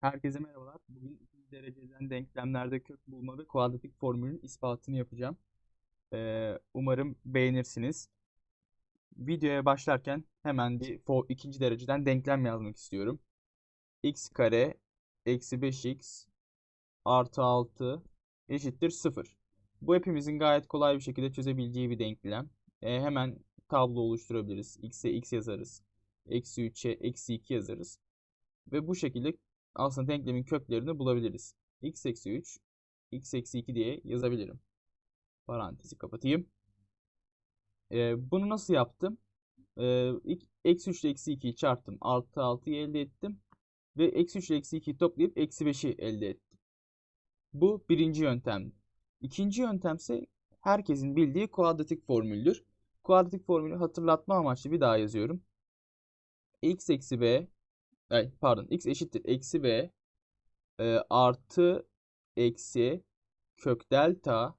Herkese merhabalar. Bugün ikinci dereceden denklemlerde kök bulma ve kuadratik formülün ispatını yapacağım. Ee, umarım beğenirsiniz. Videoya başlarken hemen bir fo- ikinci dereceden denklem yazmak istiyorum. x kare eksi 5x artı 6 eşittir 0. Bu hepimizin gayet kolay bir şekilde çözebileceği bir denklem. Ee, hemen tablo oluşturabiliriz. x'e x yazarız. Eksi 3'e eksi 2 yazarız. Ve bu şekilde aslında denklemin köklerini bulabiliriz. x eksi 3, x eksi 2 diye yazabilirim. Parantezi kapatayım. Ee, bunu nasıl yaptım? Ee, eksi 3 ile eksi 2'yi çarptım. Artı 6'yı elde ettim. Ve eksi 3 ile eksi 2'yi toplayıp eksi 5'i elde ettim. Bu birinci yöntem. İkinci yöntemse herkesin bildiği kuadratik formüldür. Kuadratik formülü hatırlatma amaçlı bir daha yazıyorum. x eksi b ay, pardon x eşittir eksi b e, artı eksi kök delta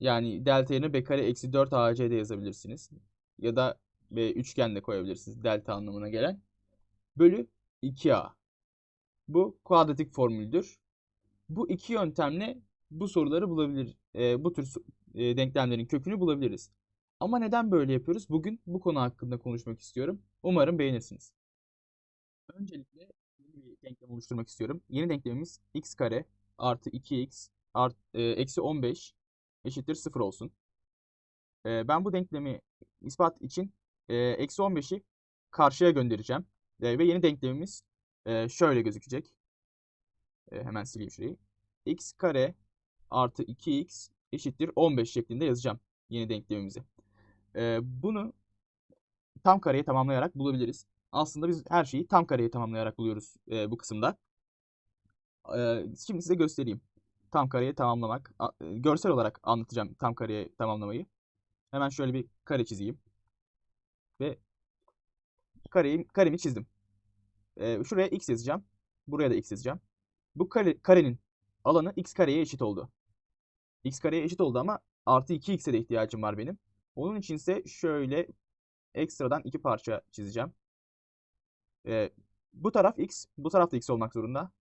yani delta yerine b kare eksi 4 ac de yazabilirsiniz. Ya da e, üçgen de koyabilirsiniz delta anlamına gelen. Bölü 2a. Bu kuadratik formüldür. Bu iki yöntemle bu soruları bulabilir, e, bu tür e, denklemlerin kökünü bulabiliriz. Ama neden böyle yapıyoruz? Bugün bu konu hakkında konuşmak istiyorum. Umarım beğenirsiniz. Öncelikle yeni bir denklem oluşturmak istiyorum. Yeni denklemimiz x kare artı 2x art, e, eksi 15 eşittir 0 olsun. E, ben bu denklemi ispat için e, eksi 15'i karşıya göndereceğim. E, ve yeni denklemimiz e, şöyle gözükecek. E, hemen sileyim şurayı. x kare artı 2x eşittir 15 şeklinde yazacağım yeni denklemimizi. E, bunu tam kareye tamamlayarak bulabiliriz. Aslında biz her şeyi tam kareye tamamlayarak buluyoruz e, bu kısımda. E, şimdi size göstereyim. Tam kareye tamamlamak. A- görsel olarak anlatacağım tam kareye tamamlamayı. Hemen şöyle bir kare çizeyim. Ve kareyi, karemi çizdim. E, şuraya x yazacağım. Buraya da x yazacağım. Bu kare, karenin alanı x kareye eşit oldu. x kareye eşit oldu ama artı 2x'e de ihtiyacım var benim. Onun için ise şöyle ekstradan iki parça çizeceğim. Ee, bu taraf x, bu taraf da x olmak zorunda.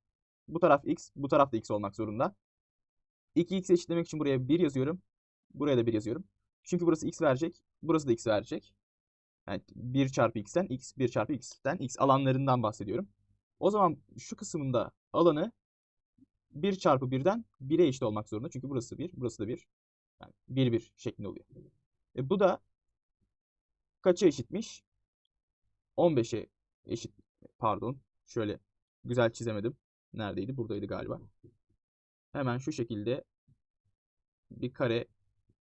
Bu taraf x, bu taraf da x olmak zorunda. 2x'i eşitlemek için buraya 1 yazıyorum. Buraya da 1 yazıyorum. Çünkü burası x verecek, burası da x verecek. Yani 1 çarpı x'ten x, 1 çarpı x'ten x alanlarından bahsediyorum. O zaman şu kısmında alanı 1 çarpı 1'den 1'e eşit olmak zorunda. Çünkü burası 1, burası da 1. Yani 1 1 şeklinde oluyor. E, bu da kaça eşitmiş? 15'e eşit. Pardon. Şöyle güzel çizemedim. Neredeydi? Buradaydı galiba. Hemen şu şekilde bir kare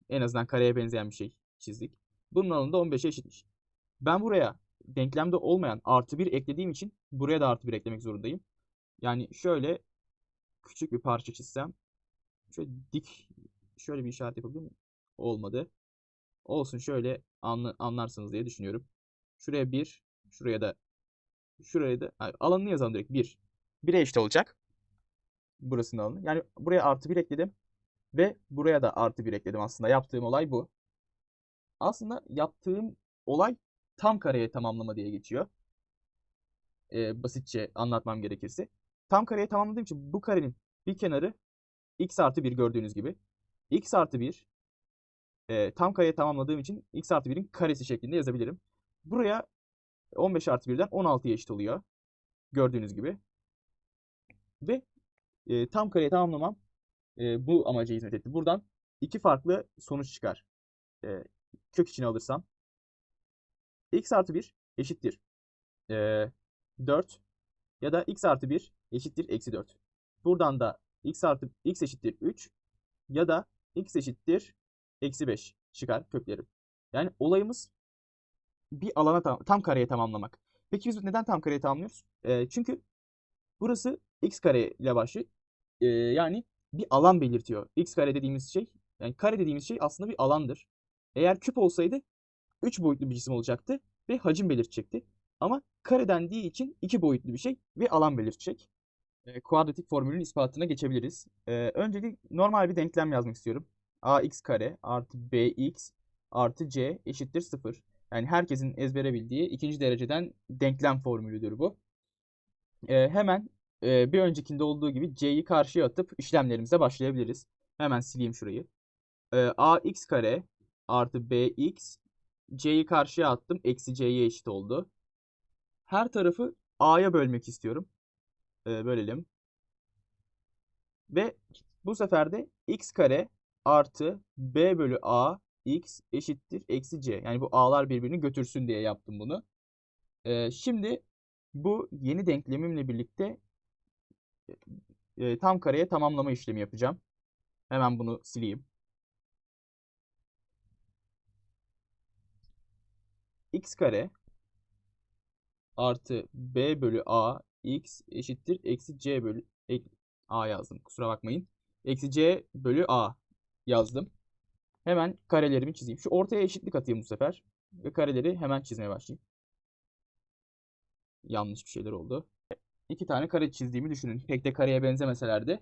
en azından kareye benzeyen bir şey çizdik. Bunun alanı da 15'e eşitmiş. Ben buraya denklemde olmayan artı 1 eklediğim için buraya da artı 1 eklemek zorundayım. Yani şöyle küçük bir parça çizsem şöyle dik şöyle bir işaret yapabilir miyim? Olmadı. Olsun şöyle anla, anlarsınız diye düşünüyorum. Şuraya 1, şuraya da şuraya da hayır, alanını yazalım direkt 1. 1'e eşit olacak. Burasının alanı. Yani buraya artı 1 ekledim. Ve buraya da artı 1 ekledim aslında. Yaptığım olay bu. Aslında yaptığım olay tam kareye tamamlama diye geçiyor. Ee, basitçe anlatmam gerekirse. Tam kareye tamamladığım için bu karenin bir kenarı x artı 1 gördüğünüz gibi. x artı 1 e, tam kareye tamamladığım için x artı 1'in karesi şeklinde yazabilirim. Buraya 15 artı 1'den 16'ya eşit oluyor. Gördüğünüz gibi. Ve e, tam kareye tamamlamam e, bu amaca hizmet etti. Buradan iki farklı sonuç çıkar. E, kök içine alırsam. x artı 1 eşittir e, 4 ya da x artı 1 eşittir eksi 4. Buradan da x artı x eşittir 3 ya da x eşittir eksi 5 çıkar köklerim. Yani olayımız bir alana tam, tam kareye tamamlamak. Peki biz neden tam kareye tamamlıyoruz? E, çünkü burası x kare ile başlıyor. E, yani bir alan belirtiyor. X kare dediğimiz şey, yani kare dediğimiz şey aslında bir alandır. Eğer küp olsaydı 3 boyutlu bir cisim olacaktı ve hacim belirtecekti. Ama kare dendiği için 2 boyutlu bir şey ve alan belirtecek. E, kuadratik formülün ispatına geçebiliriz. E, öncelikle normal bir denklem yazmak istiyorum. ax kare artı bx artı c eşittir 0. Yani herkesin ezbere bildiği ikinci dereceden denklem formülüdür bu. E, hemen e, bir öncekinde olduğu gibi c'yi karşıya atıp işlemlerimize başlayabiliriz. Hemen sileyim şurayı. E, ax kare artı bx c'yi karşıya attım. Eksi c'ye eşit oldu. Her tarafı a'ya bölmek istiyorum. E, bölelim. Ve bu sefer de x kare artı b bölü a x eşittir eksi c. Yani bu a'lar birbirini götürsün diye yaptım bunu. Ee, şimdi bu yeni denklemimle birlikte e, tam kareye tamamlama işlemi yapacağım. Hemen bunu sileyim. x kare artı b bölü a x eşittir eksi c bölü e, a yazdım. Kusura bakmayın. Eksi c bölü a yazdım. Hemen karelerimi çizeyim. Şu ortaya eşitlik atayım bu sefer. Ve kareleri hemen çizmeye başlayayım. Yanlış bir şeyler oldu. İki tane kare çizdiğimi düşünün. Pek de kareye benzemeselerdi.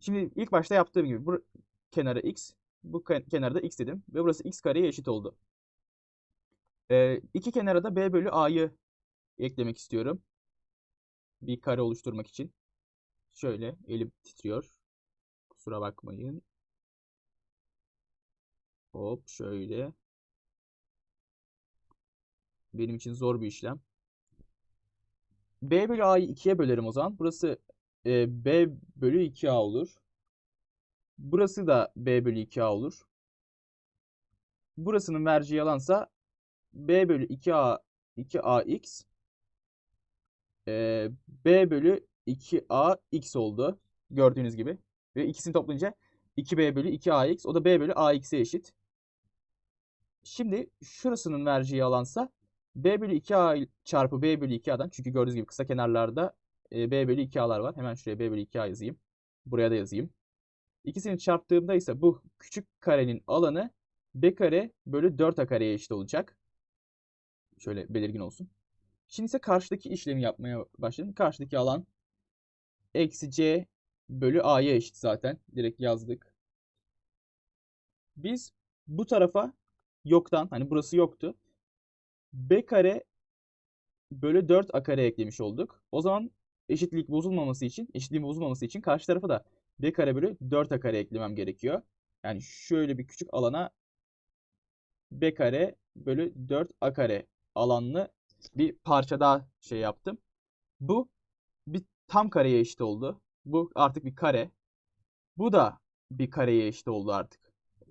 Şimdi ilk başta yaptığım gibi bu kenara x, bu kenarda x dedim. Ve burası x kareye eşit oldu. Ee, iki kenara da b bölü a'yı eklemek istiyorum. Bir kare oluşturmak için. Şöyle elim titriyor. Kusura bakmayın. Hop şöyle. Benim için zor bir işlem. B bölü A'yı 2'ye bölerim o zaman. Burası e, B bölü 2A olur. Burası da B bölü 2A olur. Burasının merci yalansa B bölü 2A 2AX e, B bölü 2AX oldu. Gördüğünüz gibi. Ve ikisini toplayınca 2B bölü 2AX. O da B bölü AX'e eşit. Şimdi şurasının merceği alansa B bölü 2A çarpı B bölü 2A'dan. Çünkü gördüğünüz gibi kısa kenarlarda e, B bölü 2A'lar var. Hemen şuraya B bölü 2A yazayım. Buraya da yazayım. İkisini çarptığımda ise bu küçük karenin alanı B kare bölü 4A kareye eşit olacak. Şöyle belirgin olsun. Şimdi ise karşıdaki işlemi yapmaya başladım. Karşıdaki alan eksi C bölü A'ya eşit zaten. Direkt yazdık. Biz bu tarafa yoktan hani burası yoktu. B kare bölü 4 A kare eklemiş olduk. O zaman eşitlik bozulmaması için, eşitliğin bozulmaması için karşı tarafa da B kare bölü 4 A kare eklemem gerekiyor. Yani şöyle bir küçük alana B kare bölü 4 A kare alanlı bir parça daha şey yaptım. Bu bir tam kareye eşit oldu. Bu artık bir kare. Bu da bir kareye eşit oldu artık.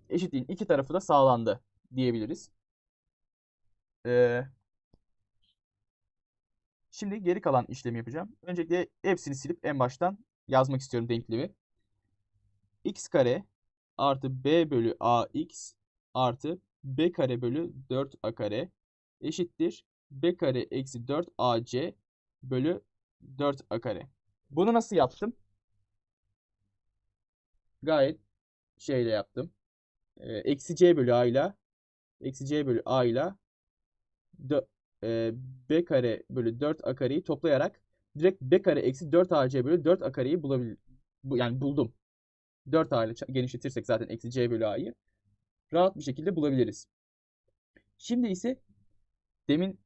Eşitliğin iki tarafı da sağlandı diyebiliriz. Ee, şimdi geri kalan işlemi yapacağım. Öncelikle hepsini silip en baştan yazmak istiyorum denklemi. x kare artı b bölü ax artı b kare bölü 4a kare eşittir b kare eksi 4ac bölü 4a kare. Bunu nasıl yaptım? Gayet şeyle yaptım. Eksi c bölü a ile eksi c bölü a ile e, b kare bölü 4 a kareyi toplayarak direkt b kare eksi 4 ac bölü 4 a kareyi bulabil bu, yani buldum. 4 a ile genişletirsek zaten eksi c bölü a'yı rahat bir şekilde bulabiliriz. Şimdi ise demin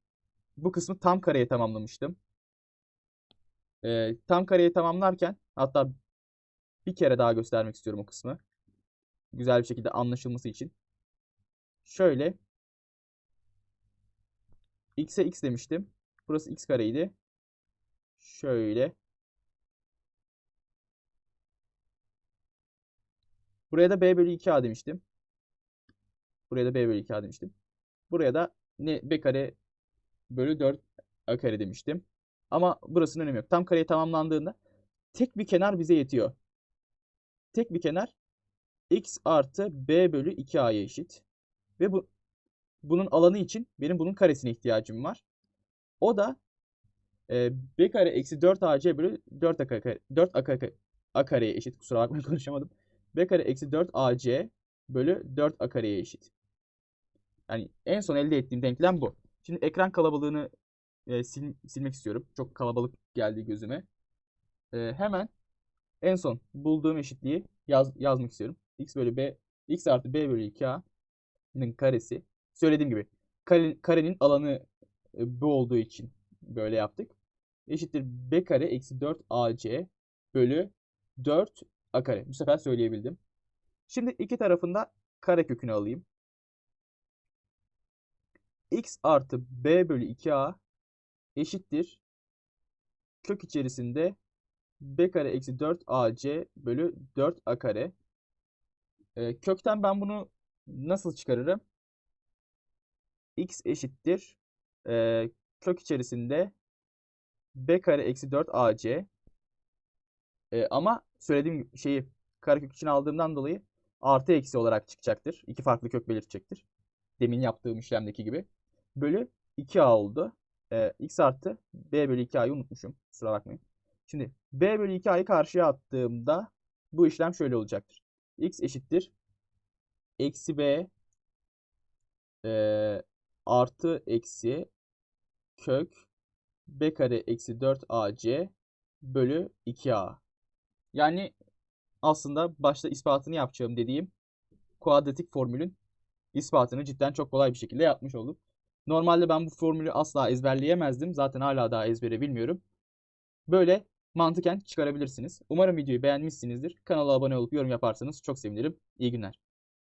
bu kısmı tam kareye tamamlamıştım. Ee, tam kareye tamamlarken hatta bir kere daha göstermek istiyorum o kısmı. Güzel bir şekilde anlaşılması için. Şöyle x'e x demiştim. Burası x kareydi. Şöyle. Buraya da b bölü 2a demiştim. Buraya da b bölü 2a demiştim. Buraya da ne b kare bölü 4 a kare demiştim. Ama burasının önemi yok. Tam kareye tamamlandığında tek bir kenar bize yetiyor. Tek bir kenar x artı b bölü 2a'ya eşit. Ve bu bunun alanı için benim bunun karesine ihtiyacım var. O da e, b kare eksi 4ac bölü 4 a kare, 4 a kare, a kareye eşit. Kusura bakmayın konuşamadım. b kare eksi 4 ac bölü 4 a kareye eşit. Yani en son elde ettiğim denklem bu. Şimdi ekran kalabalığını e, sil, silmek istiyorum. Çok kalabalık geldi gözüme. E, hemen en son bulduğum eşitliği yaz, yazmak istiyorum. X bölü b, x artı b bölü 2a'nın karesi Söylediğim gibi kare, karenin alanı e, bu olduğu için böyle yaptık. eşittir b kare eksi 4ac bölü 4 a kare. Bu sefer söyleyebildim. Şimdi iki tarafında kare kökünü alayım. x artı b bölü 2a eşittir. Kök içerisinde b kare eksi 4ac bölü 4a kare. Ee, kökten ben bunu nasıl çıkarırım? x eşittir. Ee, kök içerisinde b kare eksi 4ac. Ee, ama söylediğim şeyi karekök için aldığımdan dolayı artı eksi olarak çıkacaktır. İki farklı kök belirtecektir. Demin yaptığım işlemdeki gibi. Bölü 2a oldu. Ee, x artı b bölü 2a'yı unutmuşum. Kusura bakmayın. Şimdi b bölü 2a'yı karşıya attığımda bu işlem şöyle olacaktır. X eşittir. Eksi b e, artı eksi kök b kare eksi 4ac bölü 2a. Yani aslında başta ispatını yapacağım dediğim kuadratik formülün ispatını cidden çok kolay bir şekilde yapmış oldum. Normalde ben bu formülü asla ezberleyemezdim. Zaten hala daha ezbere bilmiyorum. Böyle mantıken çıkarabilirsiniz. Umarım videoyu beğenmişsinizdir. Kanala abone olup yorum yaparsanız çok sevinirim. İyi günler.